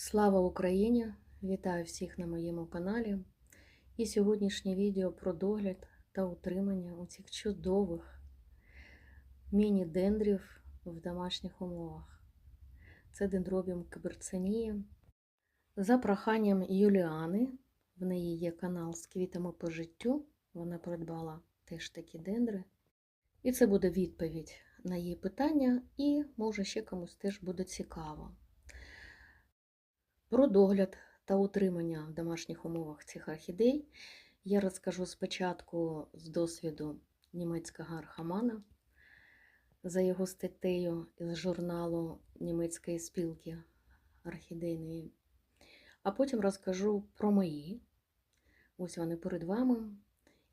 Слава Україні! Вітаю всіх на моєму каналі. І сьогоднішнє відео про догляд та утримання у цих чудових міні-дендрів в домашніх умовах. Це дендробіум киберценії. За проханням Юліани, в неї є канал з квітами по життю. Вона придбала теж такі дендри. І це буде відповідь на її питання, і може ще комусь теж буде цікаво. Про догляд та утримання в домашніх умовах цих орхідей я розкажу спочатку з досвіду німецького архамана за його статтею з журналу німецької спілки орхідейної, а потім розкажу про мої. Ось вони перед вами,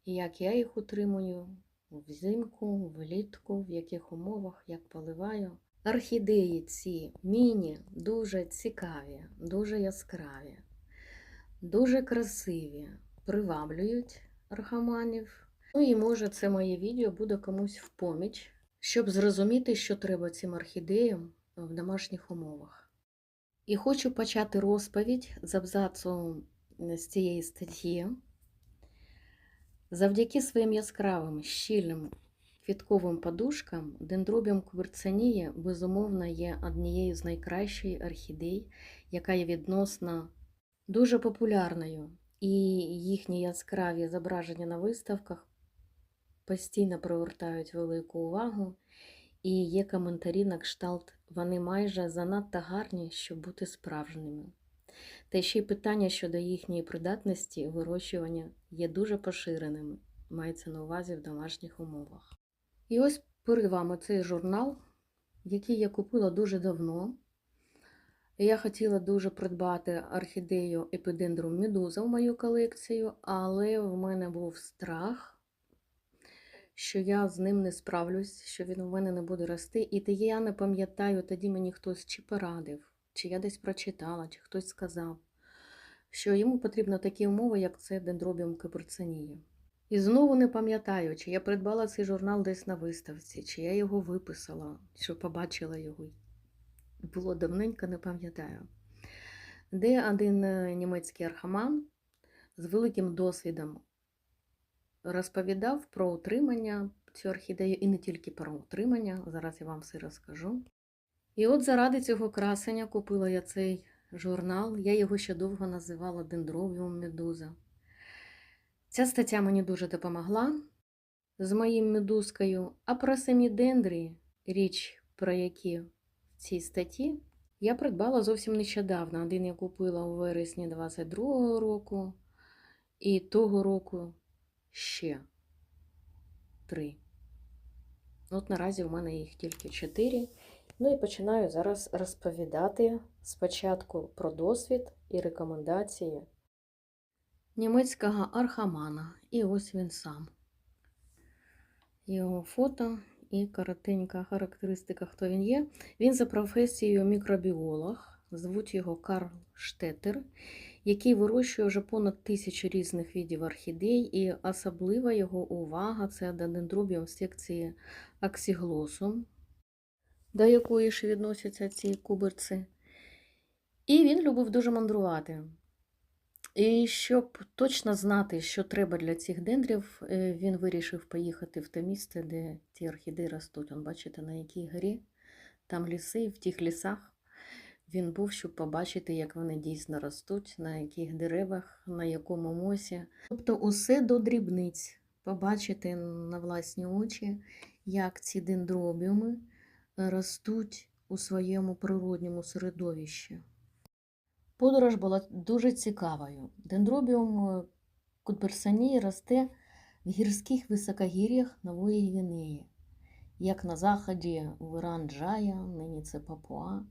і як я їх утримую взимку, влітку, в яких умовах, як поливаю. Орхідеї ці міні дуже цікаві, дуже яскраві, дуже красиві, приваблюють архаманів. Ну і може це моє відео буде комусь в поміч, щоб зрозуміти, що треба цим орхідеям в домашніх умовах. І хочу почати розповідь з абзацу з цієї статті. Завдяки своїм яскравим, щільним квітковим подушкам дендробіум куверцинії, безумовно, є однією з найкращих орхідей, яка є відносно дуже популярною. І їхні яскраві зображення на виставках постійно привертають велику увагу. І є коментарі на кшталт, вони майже занадто гарні, щоб бути справжніми. Та ще й питання щодо їхньої придатності вирощування є дуже поширеними, мається на увазі в домашніх умовах. І ось перед вами цей журнал, який я купила дуже давно. Я хотіла дуже придбати орхідею епідендрум медуза в мою колекцію, але в мене був страх, що я з ним не справлюсь, що він у мене не буде рости. І я не пам'ятаю, тоді мені хтось чи порадив, чи я десь прочитала, чи хтось сказав, що йому потрібно такі умови, як це дендробіум капурцинії. І знову не пам'ятаю, чи я придбала цей журнал десь на виставці, чи я його виписала, що побачила його. Було давненько, не пам'ятаю. Де один німецький архаман з великим досвідом розповідав про утримання цю орхідею, і не тільки про утримання, зараз я вам все розкажу. І от заради цього красення купила я цей журнал, я його ще довго називала Дендровіум Медуза. Ця стаття мені дуже допомогла з моїм медузкою, а про самі дендрі, річ, про які в цій статті, я придбала зовсім нещодавно. Один я купила у вересні 22-го року, і того року ще три. От наразі в мене їх тільки чотири. Ну і починаю зараз розповідати спочатку про досвід і рекомендації німецького архамана. І ось він сам. Його фото і коротенька характеристика, хто він є. Він за професією мікробіолог, звуть його Карл Штетер, який вирощує вже понад тисячу різних видів орхідей, і особлива його увага це дендробіум секції аксіглосум, до якої ж відносяться ці куберці. І він любив дуже мандрувати. І щоб точно знати, що треба для цих дендрів, він вирішив поїхати в те місце, де ці орхідеї ростуть. Он, бачите, на якій горі, там ліси, і в тих лісах він був, щоб побачити, як вони дійсно ростуть, на яких деревах, на якому мосі. Тобто усе до дрібниць. Побачити на власні очі, як ці дендробіуми ростуть у своєму природньому середовищі. Подорож була дуже цікавою. Дендробіум кутперсанії росте в гірських високогір'ях Нової Гвінеї, як на заході в Іран-Джая, нині це Папуа,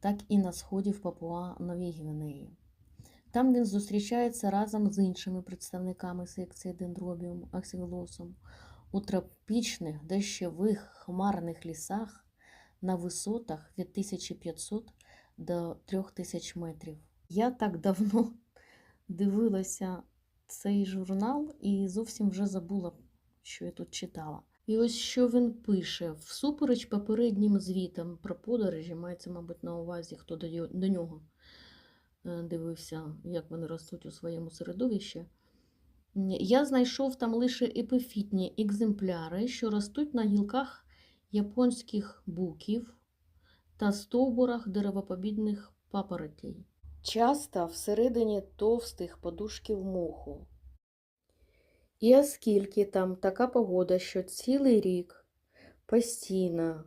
так і на сході в Папуа Новій Гвінеї. Там він зустрічається разом з іншими представниками секції дендробіум аксіглосум у тропічних дощових хмарних лісах на висотах від 1500 до 3000 метрів. Я так давно дивилася цей журнал і зовсім вже забула, що я тут читала. І ось що він пише: всупереч попереднім звітам про подорожі, мається, мабуть, на увазі, хто до нього е, дивився, як вони ростуть у своєму середовищі. Я знайшов там лише епифітні екземпляри, що ростуть на гілках японських буків та стовбурах деревопобідних папоротей. Часто всередині товстих подушків моху. І оскільки там така погода, що цілий рік постійно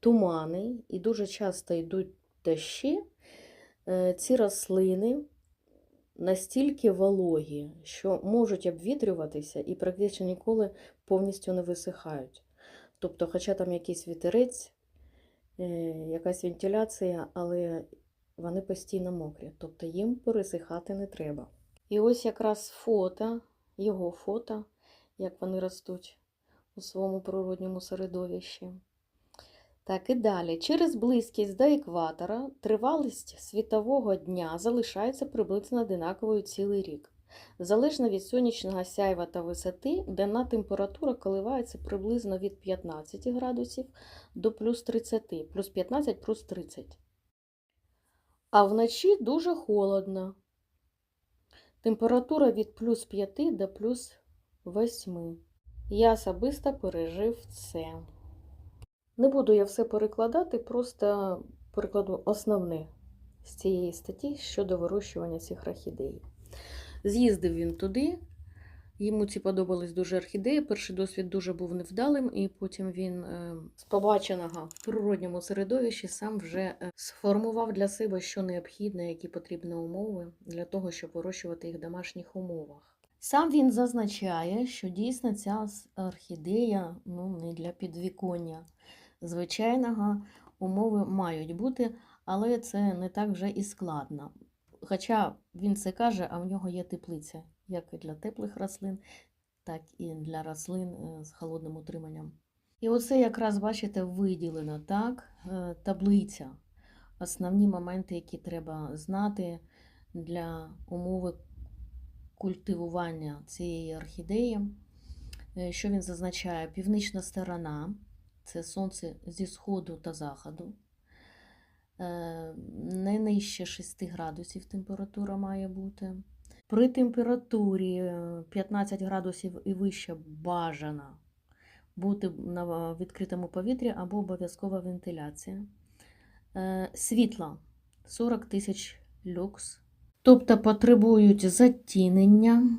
тумани і дуже часто йдуть дощі, е, ці рослини настільки вологі, що можуть обвітрюватися і практично ніколи повністю не висихають. Тобто, хоча там якийсь вітерець, якась вентиляція, але вони постійно мокрі, тобто їм пересихати не треба. І ось якраз фото, його фото, як вони ростуть у своєму природньому середовищі. Так і далі. Через близькість до екватора тривалість світового дня залишається приблизно одинаковою цілий рік. Залежно від сонячного сяйва та висоти, денна температура коливається приблизно від 15 градусів до плюс 30, плюс 15, плюс 30. А вночі дуже холодно. Температура від плюс 5 до плюс 8. Я особисто пережив це. Не буду я все перекладати, просто перекладу основне з цієї статті щодо вирощування цих орхідей. З'їздив він туди, йому ці подобались дуже орхідеї. Перший досвід дуже був невдалим, і потім він е, з побаченого в природньому середовищі сам вже е, сформував для себе, що необхідно, які потрібні умови для того, щоб вирощувати їх в домашніх умовах. Сам він зазначає, що дійсно ця орхідея ну, не для підвіконня звичайного умови мають бути, але це не так вже і складно. Хоча він це каже, а в нього є теплиця, як і для теплих рослин, так і для рослин е, з холодним утриманням. І оце якраз, бачите, виділено так, е, таблиця. Основні моменти, які треба знати для умови культивування цієї орхідеї. Е, Що він зазначає? Північна сторона це сонце зі сходу та заходу. Е, Не нижче 6 градусів температура має бути. При температурі е, 15 градусів і вище бажано бути на відкритому повітрі або обов'язкова вентиляція. Е, Світла 40 тисяч люкс. Тобто потребують затінення.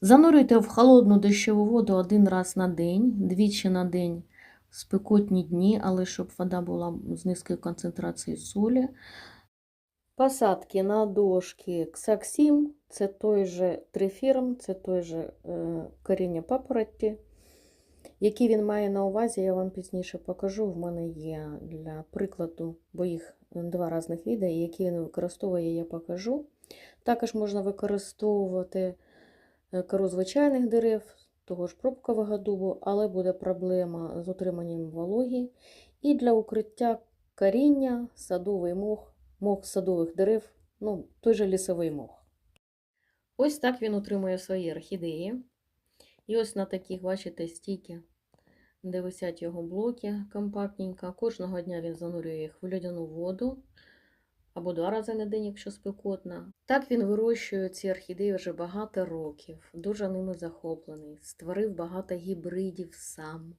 Занурюйте в холодну дощову воду один раз на день, двічі на день спекотні дні, але щоб вода була з низькою концентрацією солі. Посадки на дошки Ксаксім, це той же трифірм, це той же е, коріння папороті. Які він має на увазі, я вам пізніше покажу. В мене є для прикладу, бо їх два різних відео, які він використовує, я покажу. Також можна використовувати е, кору звичайних дерев, того ж пробкового дубу, але буде проблема з утриманням вологі. І для укриття коріння, садовий мох, мох садових дерев, ну, той же лісовий мох. Ось так він утримує свої орхідеї. І ось на таких, бачите, стійки, де висять його блоки компактненько. Кожного дня він занурює їх в льодяну воду або два рази на день, якщо спекотно. Так він вирощує ці орхідеї вже багато років, дуже ними захоплений, створив багато гібридів сам.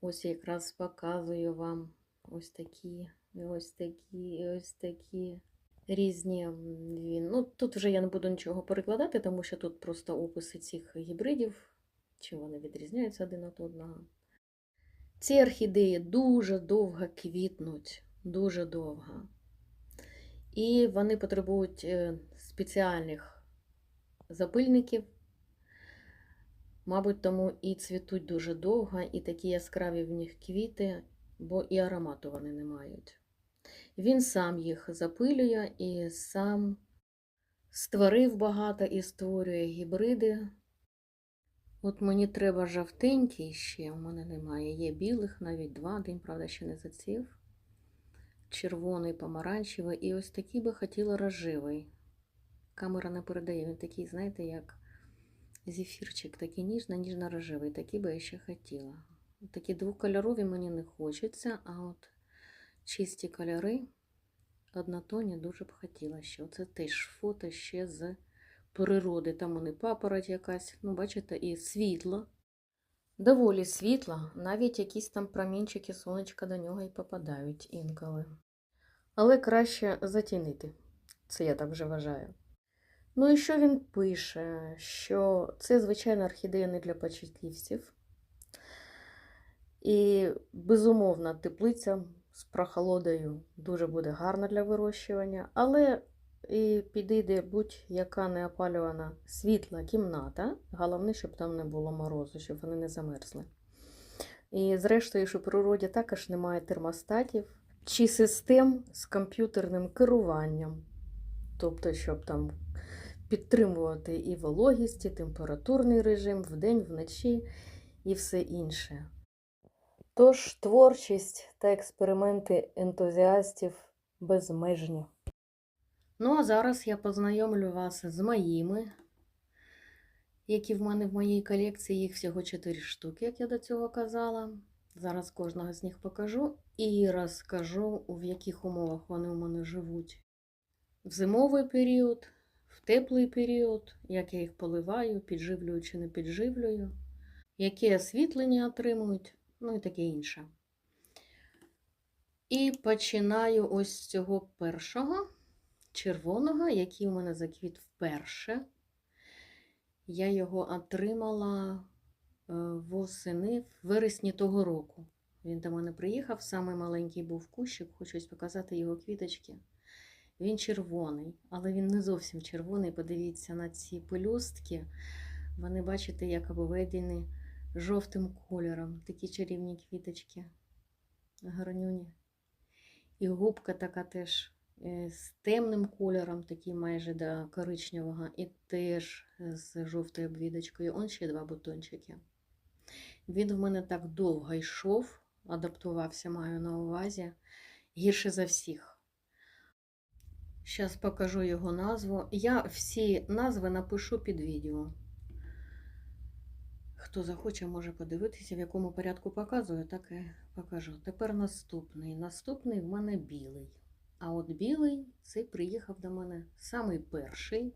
Ось я якраз показую вам ось такі, ось такі, ось такі різні. Він. Ну, тут вже я не буду нічого перекладати, тому що тут просто описи цих гібридів, чим вони відрізняються один від одного. Ці орхідеї дуже довго квітнуть, дуже довго. І вони потребують е, спеціальних запильників. Мабуть, тому і цвітуть дуже довго, і такі яскраві в них квіти, бо і аромату вони не мають. Він сам їх запилює і сам створив багато і створює гібриди. От мені треба жовтенький ще, у мене немає. Є білих, навіть два, один, правда, ще не зацвів. Червоний, помаранчевий. І ось такий би хотіла рожевий. Камера не передає, він такий, знаєте, як зефірчик, такий ніжно, ніжно-рожевий. Такий би я ще хотіла. Такі двокольорові мені не хочеться, а от чисті кольори однотонні дуже б хотіла ще. Оце теж фото ще з природи. Там вони папороть якась, ну, бачите, і світло. Доволі світло, навіть якісь там промінчики сонечка до нього і попадають інколи. Але краще затінити. Це я так вже вважаю. Ну і що він пише? Що це, звичайно, орхідея не для початківців. І, безумовно, теплиця з прохолодою дуже буде гарна для вирощування, але і підійде будь-яка неопалювана світла кімната. Головне, щоб там не було морозу, щоб вони не замерзли. І, зрештою, що в природі також немає термостатів чи систем з комп'ютерним керуванням. Тобто, щоб там підтримувати і вологість, і температурний режим вдень, вночі і все інше. Тож творчість та експерименти ентузіастів безмежні. Ну, а зараз я познайомлю вас з моїми, які в мене в моїй колекції, їх всього 4 штуки, як я до цього казала. Зараз кожного з них покажу і розкажу, в яких умовах вони у мене живуть. В зимовий період, в теплий період, як я їх поливаю, підживлюю чи не підживлюю, яке освітлення отримують, ну і таке інше. І починаю ось з цього першого червоного, який у мене заквіт вперше. Я його отримала е, восени в вересні того року. Він до мене приїхав, самий маленький був кущик, хочу показати його квіточки. Він червоний, але він не зовсім червоний. Подивіться на ці пелюстки. Вони, бачите, як обведені жовтим кольором. Такі чарівні квіточки. Гарнюні. І губка така теж з темним кольором, такий майже до коричневого, і теж з жовтою обвідочкою. Он ще два бутончики. Він в мене так довго йшов, адаптувався, маю на увазі, гірше за всіх. Зараз покажу його назву. Я всі назви напишу під відео. Хто захоче, може подивитися, в якому порядку показую, так і покажу. Тепер наступний. Наступний в мене білий. А от білий цей приїхав до мене самий перший.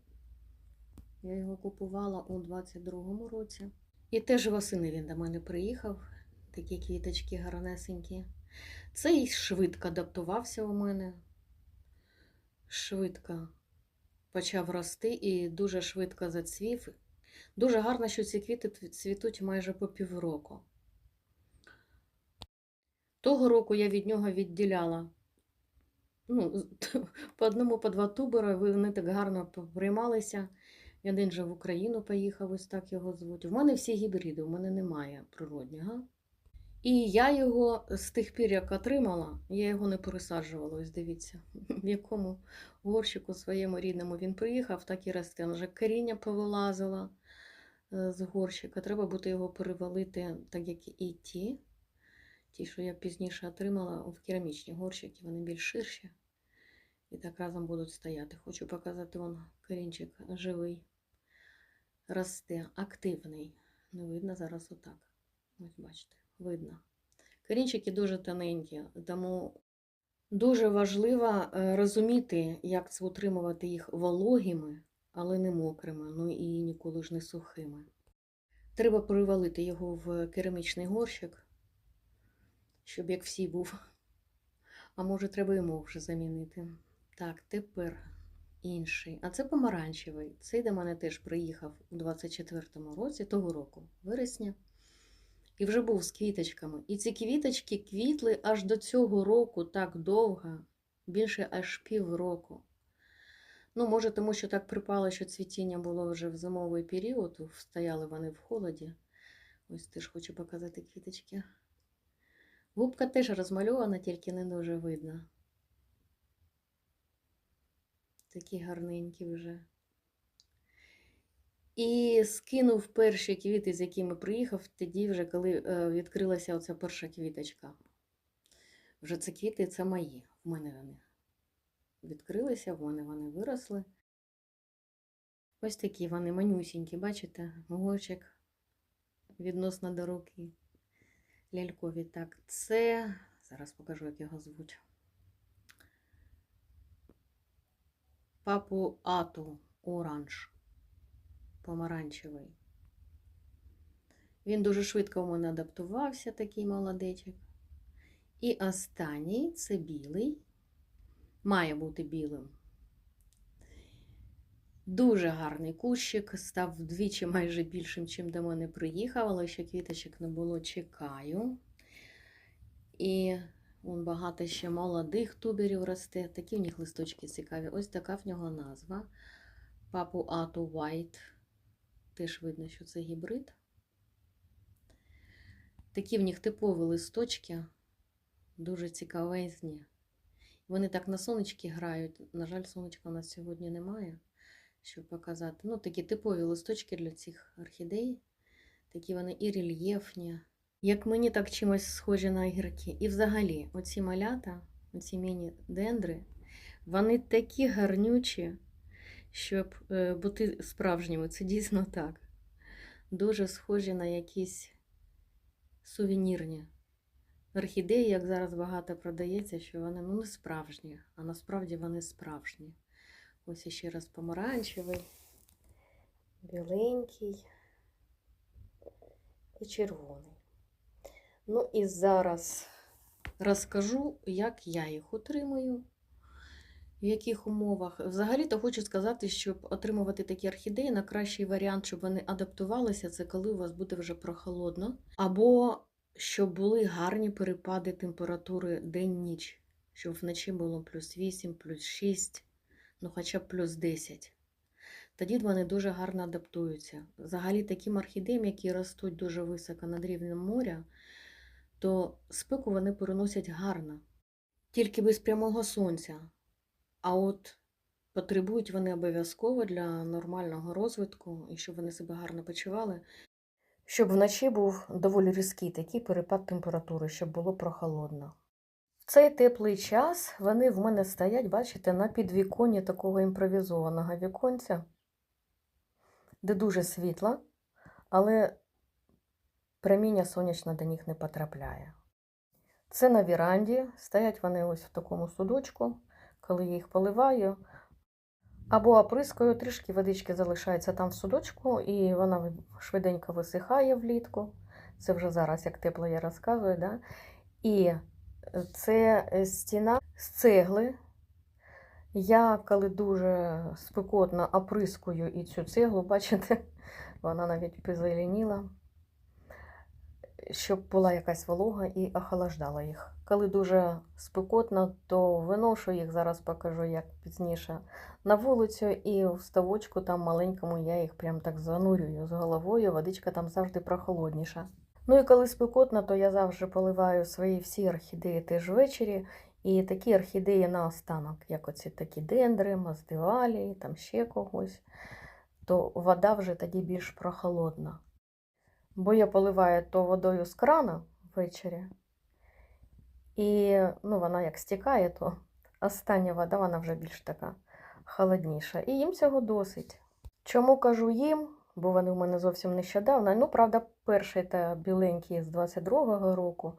Я його купувала у 22-му році. І теж восени він до мене приїхав. Такі квіточки гарнесенькі. Цей швидко адаптувався у мене. Швидко почав рости і дуже швидко зацвів. Дуже гарно, що ці квіти цвітуть майже по півроку. Того року я від нього відділяла ну, по одному, по два тубера, вони так гарно приймалися. Один же в Україну поїхав, ось так його звуть. В мене всі гібриди, у мене немає природнього. І я його з тих пір, як отримала, я його не пересаджувала. Ось дивіться, в якому горщику своєму рідному він приїхав, так і росте. Вже коріння повилазило е, з горщика. Треба буде його перевалити, так як і ті. Ті, що я пізніше отримала в керамічні горщики, вони більш ширші. І так разом будуть стояти. Хочу показати вон корінчик живий, росте, активний. Не видно зараз отак. Ось бачите, видно. Корінчики дуже тоненькі, тому дуже важливо е, розуміти, як це утримувати їх вологими, але не мокрими, ну і ніколи ж не сухими. Треба привалити його в керамічний горщик, щоб як всі був. А може, треба йому вже замінити. Так, тепер інший. А це помаранчевий. Цей до мене теж приїхав у 24-му році, того року, вересня. І вже був з квіточками. І ці квіточки квітли аж до цього року так довго, більше аж півроку. Ну, може, тому що так припало, що цвітіння було вже в зимовий період, стояли вони в холоді. Ось теж хочу показати квіточки. Губка теж розмальована, тільки не дуже видно. Такі гарненькі вже. І скинув перші квіти, з якими приїхав, тоді вже коли е, відкрилася оця перша квіточка. Вже це квіти, це мої. В мене вони відкрилися, в мене вони виросли. Ось такі вони манюсінькі, бачите, горчик відносно до руки. Лялькові. Так, це. Зараз покажу, як його звуть. папу Ату оранж. Помаранчевий. Він дуже швидко у мене адаптувався, такий молодечок. І останній це білий. Має бути білим. Дуже гарний кущик, став вдвічі майже більшим, чим до мене приїхав, але ще квіточок не було, чекаю. І вон багато ще молодих туберів росте. Такі в них листочки цікаві. Ось така в нього назва. Папу Ату White. Теж видно, що це гібрид. Такі в них типові листочки, дуже цікавезні. Вони так на сонечки грають. На жаль, сонечка у нас сьогодні немає, щоб показати. Ну, такі типові листочки для цих орхідей. Такі вони і рельєфні. Як мені так чимось схожі на огірки. І взагалі, оці малята, оці міні-дендри, вони такі гарнючі, щоб е, бути справжніми. Це дійсно так. Дуже схожі на якісь сувенірні орхідеї, як зараз багато продається, що вони ну, не справжні, а насправді вони справжні. Ось ще раз помаранчевий, біленький і червоний. Ну і зараз розкажу, як я їх утримую, в яких умовах. Взагалі-то хочу сказати, щоб отримувати такі орхідеї, на кращий варіант, щоб вони адаптувалися, це коли у вас буде вже прохолодно. Або щоб були гарні перепади температури день-ніч, щоб вночі було плюс 8, плюс 6, ну хоча б плюс 10. Тоді вони дуже гарно адаптуються. Взагалі таким орхідеям, які ростуть дуже високо над рівнем моря, то спеку вони переносять гарно, тільки без прямого сонця. А от потребують вони обов'язково для нормального розвитку і щоб вони себе гарно почували, щоб вночі був доволі різкий такий перепад температури, щоб було прохолодно. Цей теплий час вони в мене стоять, бачите, на підвіконні такого імпровізованого віконця, де дуже світло, але проміння сонячне до них не потрапляє. Це на віранді, стоять вони ось в такому судочку, коли я їх поливаю. Або оприскою, трішки водички залишається там в судочку, і вона швиденько висихає влітку. Це вже зараз, як тепло я розказую. Да? І це стіна з цегли. Я, коли дуже спекотно оприскую і цю цеглу, бачите, вона навіть позеленіла, щоб була якась волога і охолоджала їх. Коли дуже спекотно, то виношу їх, зараз покажу, як пізніше, на вулицю, і в ставочку там маленькому я їх прям так занурюю з головою, водичка там завжди прохолодніша. Ну і коли спекотно, то я завжди поливаю свої всі орхідеї теж ввечері. І такі орхідеї на останок, як оці такі дендри, маздивалії, там ще когось, то вода вже тоді більш прохолодна. Бо я поливаю то водою з крана ввечері, і ну, вона як стікає, то остання вода вона вже більш така холодніша. І їм цього досить. Чому кажу їм? Бо вони в мене зовсім нещодавно. Ну, правда, перший та біленький з 22-го року.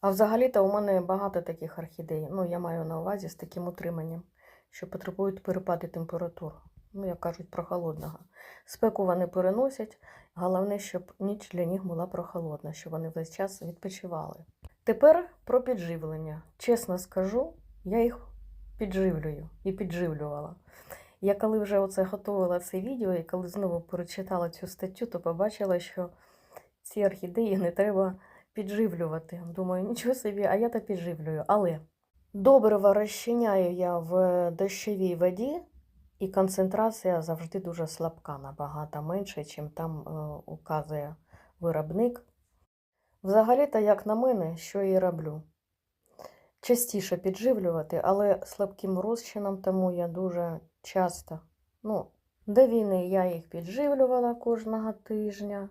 А взагалі-то у мене багато таких орхідей. Ну, я маю на увазі з таким утриманням, що потребують перепади температур. Ну, як кажуть, прохолодного. Спеку вони переносять. Головне, щоб ніч для них була прохолодна, щоб вони весь час відпочивали. Тепер про підживлення. Чесно скажу, я їх підживлюю і підживлювала. Я коли вже оце готувала це відео, і коли знову перечитала цю статтю, то побачила, що ці орхідеї не треба підживлювати. Думаю, нічого собі, а я то підживлюю. Але добриво розчиняю я в дощовій воді, і концентрація завжди дуже слабка, набагато менше, ніж там е, указує виробник. Взагалі-то, як на мене, що і роблю. Частіше підживлювати, але слабким розчином, тому я дуже часто, ну, до війни я їх підживлювала кожного тижня.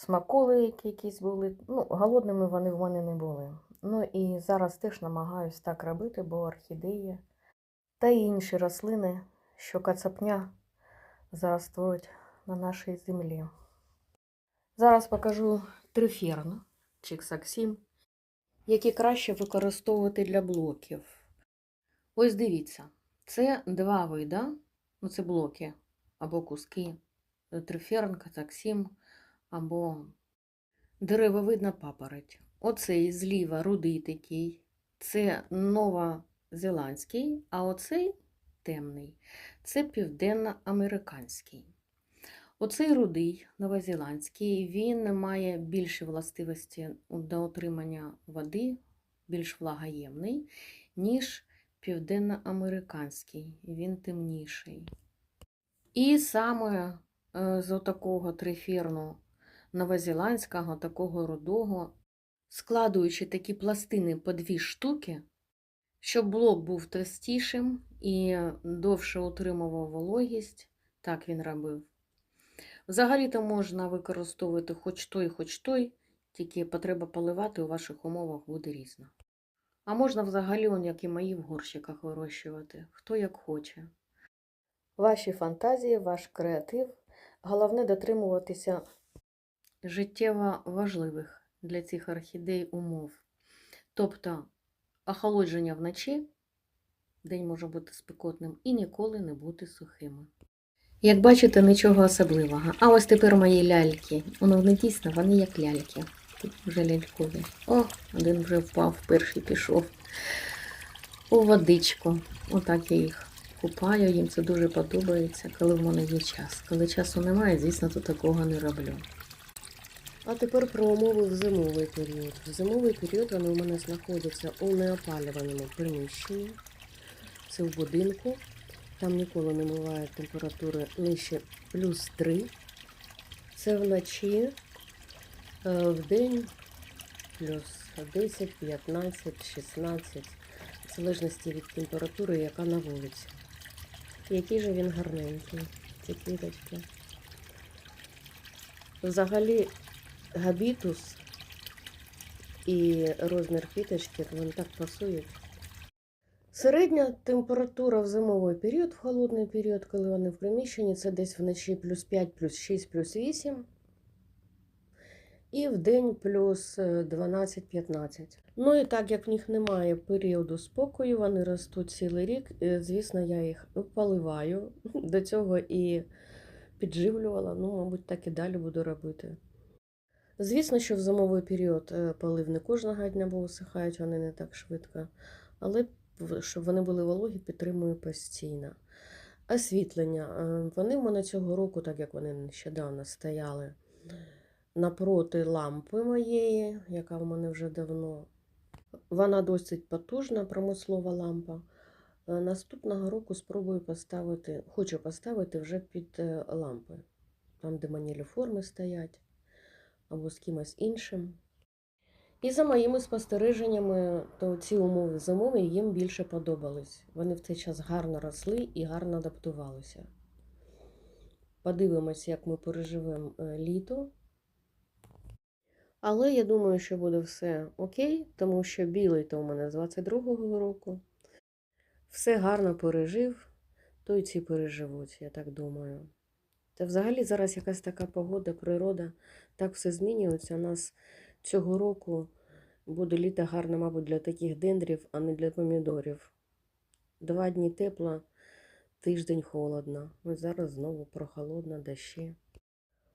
Смаколи якісь були. Ну, голодними вони в мене не були. Ну і зараз теж намагаюсь так робити, бо орхідеї та інші рослини, що кацапня зараз створюють на нашій землі. Зараз покажу триферн Чиксаксім, які краще використовувати для блоків. Ось дивіться, Це два вида, ну це блоки або куски триферн, катаксім або деревовидна папороть. Оцей зліва рудий такий, це новозеландський, а оцей темний це південноамериканський. Оцей рудий новозеландський, він має більші властивості до отримання води, більш влагоємний, ніж південноамериканський, він темніший. І саме е, з такого трифірну новозеландського, такого рудого, складуючи такі пластини по дві штуки, щоб блок був товстішим і довше утримував вологість, так він робив. Взагалі-то можна використовувати хоч той, хоч той, тільки потреба поливати у ваших умовах буде різна. А можна взагалі, он, як і мої, в горщиках вирощувати, хто як хоче. Ваші фантазії, ваш креатив. Головне дотримуватися життєво важливих для цих орхідей умов. Тобто охолодження вночі, день може бути спекотним, і ніколи не бути сухими. Як бачите, нічого особливого. А ось тепер мої ляльки. Воно не дійсно, вони як ляльки. Тут вже лялькові. О, один вже впав, перший пішов у водичку. Отак я їх купаю, їм це дуже подобається, коли в мене є час. Коли часу немає, звісно, то такого не роблю. А тепер про умови в зимовий період. В зимовий період вони у мене знаходяться у неопалюваному приміщенні. Це в будинку. Там ніколи не буває температури нижче плюс 3. Це вночі, е, в день плюс 10, 15, 16, в залежності від температури, яка на вулиці. Який же він гарненький, ці квіточки. Взагалі, габітус і розмір квіточки, вони так пасують. Середня температура в зимовий період, в холодний період, коли вони в приміщенні, це десь вночі плюс 5, плюс 6, плюс 8. І в день плюс 12-15. Ну і так як в них немає періоду спокою, вони ростуть цілий рік. е, Звісно, я їх поливаю. До цього і підживлювала. Ну, мабуть, так і далі буду робити. Звісно, що в зимовий період е, полив не кожного дня, бо висихають вони не так швидко. Але щоб вони були вологі, підтримую постійно. Освітлення. Е, Вони в мене цього року, так як вони нещодавно стояли напроти лампи моєї, яка в мене вже давно. Вона досить потужна, промислова лампа. Е, Наступного року спробую поставити, хочу поставити вже під лампи, там, де маніліформи стоять, або з кимось іншим. І за моїми спостереженнями, то ці умови зимові їм більше подобались. Вони в цей час гарно росли і гарно адаптувалися. Подивимося, як ми переживемо е, літо. Але я думаю, що буде все окей, тому що білий то у мене з 22-го року. Все гарно пережив, то й ці переживуть, я так думаю. Та взагалі зараз якась така погода, природа, так все змінюється. У нас цього року буде літо гарне, мабуть, для таких дендрів, а не для помідорів. Два дні тепло, тиждень холодно. Ось зараз знову прохолодно, дощі.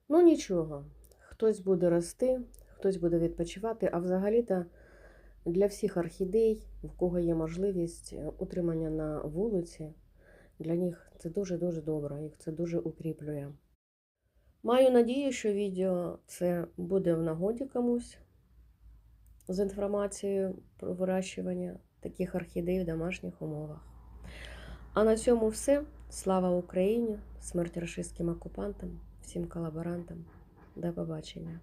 Ну нічого, хтось буде рости, хтось буде відпочивати, а взагалі-то для всіх орхідей, в кого є можливість е, утримання на вулиці, для них це дуже-дуже добре, їх це дуже укріплює. Маю надію, що відео це буде в нагоді комусь з інформацією про вирощування таких орхідей в домашніх умовах. А на цьому все. Слава Україні! Смерть рашистським окупантам, всім колаборантам. До побачення!